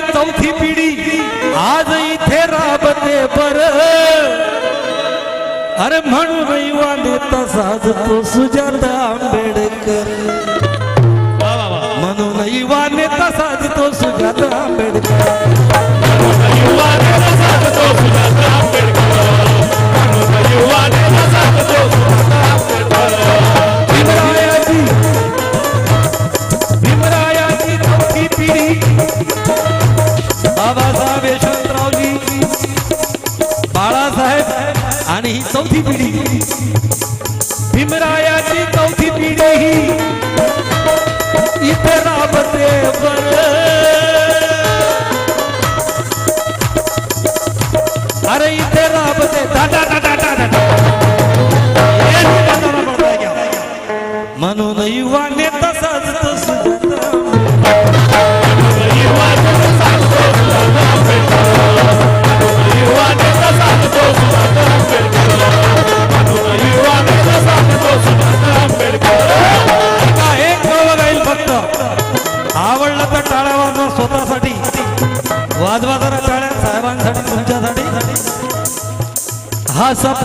चौथी पिढी आज इथे राबते बर. अरे म्हणून वाले तसाच तो सुजाता आंबेडकर. म्हणून वाले तसाच तो सुजाता आंबेडकर तो सुजाता आंबेडकर. भीमरायाची भीमरायाची चौथी पिढी. பாபா சாமி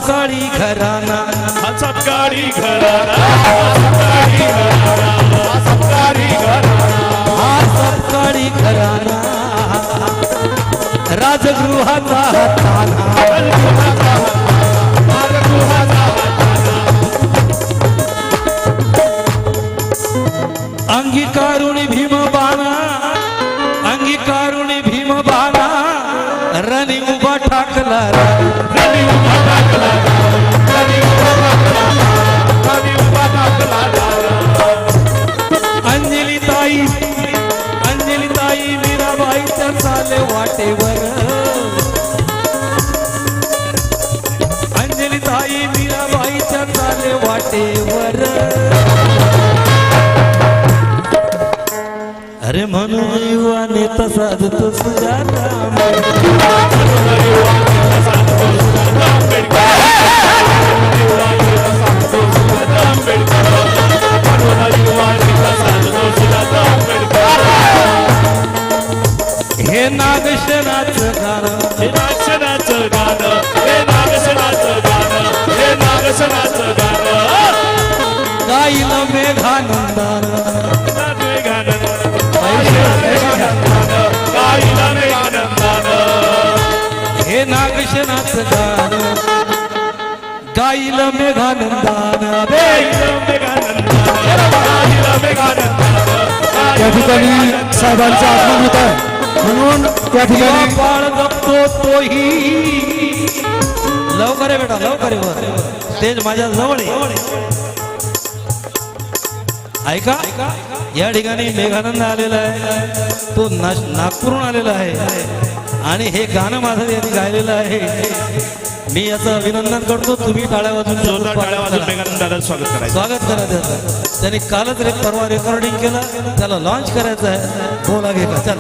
हा सपकाळी घराना हा सत्कारी घराणा. हा सत्कारी घराणा. हा सत्कारी घराणा. हा सपकाळी घराना राजगृहाचा ताना अंगीकारुणी भीम बाणा. अंगीकारुणी भीम बाणा. रणी उभा ठाकला अरे म्हणून युवाने तसाच तो सुजाता हे नागशनाचं गाणं. हे नागशनाचं गाणं. गाईल मेघानंदानं त्या ठिकाणी साहेबांचं आगमन होत आहे. म्हणून त्या ठिकाणी बाळ जपतो तोही. लवकर आहे बेटा लवकर आहे तेच माझ्या जवळ आहे ऐका या ठिकाणी मेघानंद आलेला आहे. तो नागपूरहून आलेला आहे. आणि हे गाणं माझं यांनी गायलेलं आहे. मी याचं अभिनंदन करतो. तुम्ही टाळ्या वाजून त्याचं जोरदार टाळ्या वाजून स्वागत करायचं. स्वागत करा त्याचं त्यांनी कालच रे परवा रेकॉर्डिंग केलं. त्याला लॉन्च करायचं आहे. बोला घे का? चल.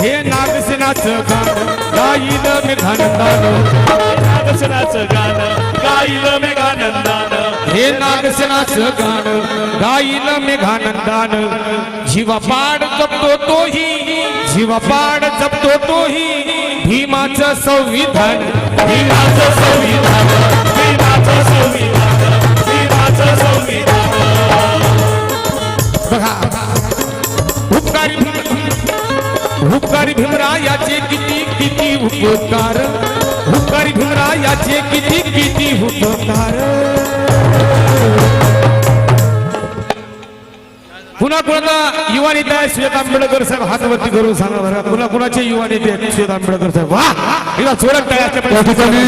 हे नागसेनाचं गाणं गाईल मेघानंदानं. हे नागसेनाचं गाणं गाईल मेघानंदानं. हे नागसेनाचं गाणं गाईल जीवा पाड जपतो तोही जीवापाड जपतो तोही. भीमाचं संविधान भीमाचं संविधान भीमाचं संविधान भीमाचं संविधान. बघा उपकारी उपकारी भीमरायाचे किती किती उपकार. उपकारी भीमरायाचे किती किती उपकार. कोणाचा युवा नेता आहे सुजात आंबेडकर साहेब हातवरती करून सांगा बरं पुन्हा कोणाचे युवा नेते आहेत? सुजात आंबेडकर साहेब. वा! असल्या त्या. ठिकाणी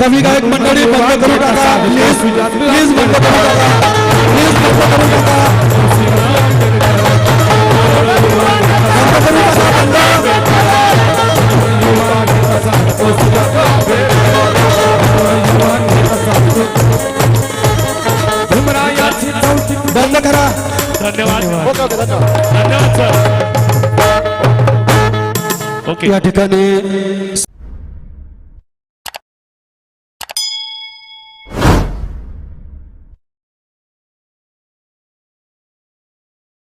कवी गायक मंडळी बंद करू टाका प्लीज प्लीज बंद करू टाका प्लीज बंद करू टाका धन्यवाद धन्यवाद सर ओके या ठिकाणी